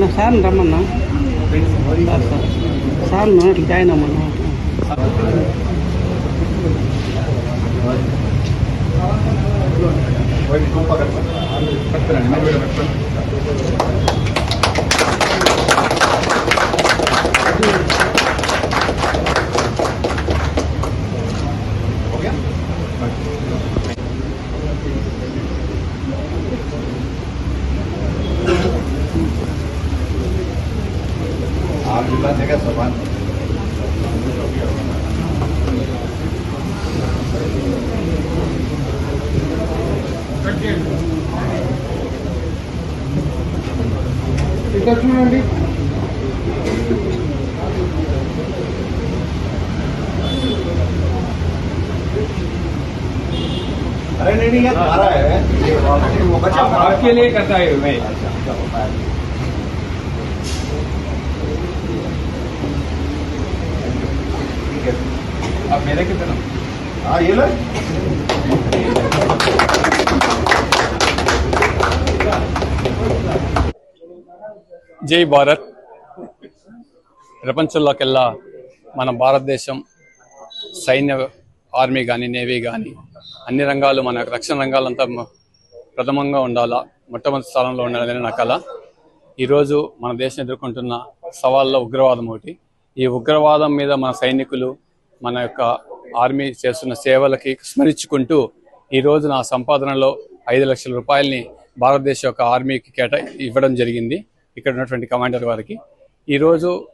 నా సార్ రమ్మన్నా sir sir sir ఇట్లా జాయిన్ అమ్మన్నా आप जिला जगह समान ఇక్కడ చూడండి अरे नहीं नहीं ये तुम्हारा है वो बच्चा आपके लिए करता है मैं आप मेरे कितना हाँ ये लो జై భారత్ ప్రపంచంలోకెల్లా మన భారతదేశం సైన్య ఆర్మీ కానీ నేవీ కానీ అన్ని రంగాలు మన రక్షణ రంగాలంతా మ- ప్రథమంగా ఉండాలా మొట్టమొదటి స్థానంలో ఉండాలని నా కళ ఈరోజు మన దేశం ఎదుర్కొంటున్న సవాళ్ళలో ఉగ్రవాదం ఒకటి ఈ ఉగ్రవాదం మీద మన సైనికులు మన యొక్క ఆర్మీ చేస్తున్న సేవలకి స్మరించుకుంటూ ఈ నా సంపాదనలో ఐదు లక్షల రూపాయలని భారతదేశ యొక్క ఆర్మీకి కేటా ఇవ్వడం జరిగింది. ఇక్కడ ఉన్నటువంటి కమాండర్ వారికి. ఈరోజు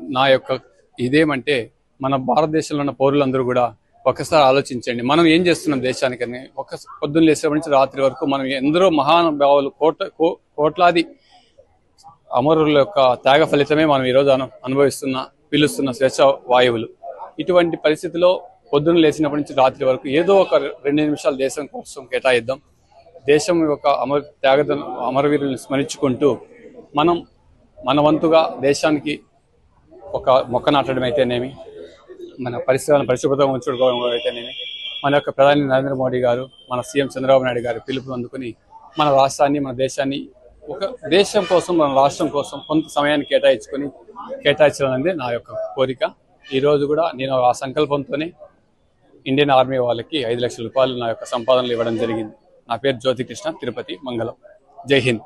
నా యొక్క ఇదేమంటే మన భారతదేశంలో ఉన్న పౌరులందరూ కూడా ఒకసారి ఆలోచించండి. మనం ఏం చేస్తున్నాం దేశానికని? ఒక పొద్దున్న లేసేపటి నుంచి రాత్రి వరకు మనం ఎందరో మహానుభావులు కోట కో- కోట్లాది అమరుల యొక్క త్యాగ ఫలితమే మనం ఈరోజు అను అనుభవిస్తున్న పిలుస్తున్న స్వేచ్ఛ వాయువులు. ఇటువంటి పరిస్థితిలో పొద్దున్న లేచినప్పటి నుంచి రాత్రి వరకు ఏదో ఒక రెండు నిమిషాలు దేశం కోసం కేటాయిద్దాం. దేశం యొక్క అమర త్యాగ అమరవీరులను స్మరించుకుంటూ మనం మన వంతుగా దేశానికి ఒక మొక్క నాటడం అయితేనేమి మన పరిసరాలను పరిశుభ్రతంగా ఉంచుకోవడం అయితేనేమి మన యొక్క ప్రధాని నరేంద్ర మోడీ గారు మన సీఎం చంద్రబాబు నాయుడు గారు పిలుపు అందుకుని మన రాష్ట్రాన్ని మన దేశాన్ని ఒక దేశం కోసం మన రాష్ట్రం కోసం కొంత సమయాన్ని కేటాయించుకొని కేటాయించాలనేది నా యొక్క కోరిక. ఈరోజు కూడా నేను ఆ సంకల్పంతోనే ఇండియన్ ఆర్మీ వాళ్ళకి ఐదు లక్షల రూపాయలు నా యొక్క సంపాదనలు ఇవ్వడం జరిగింది. నా పేరు జ్యోతి కృష్ణ తిరుపతి మంగళం. జై హింద్.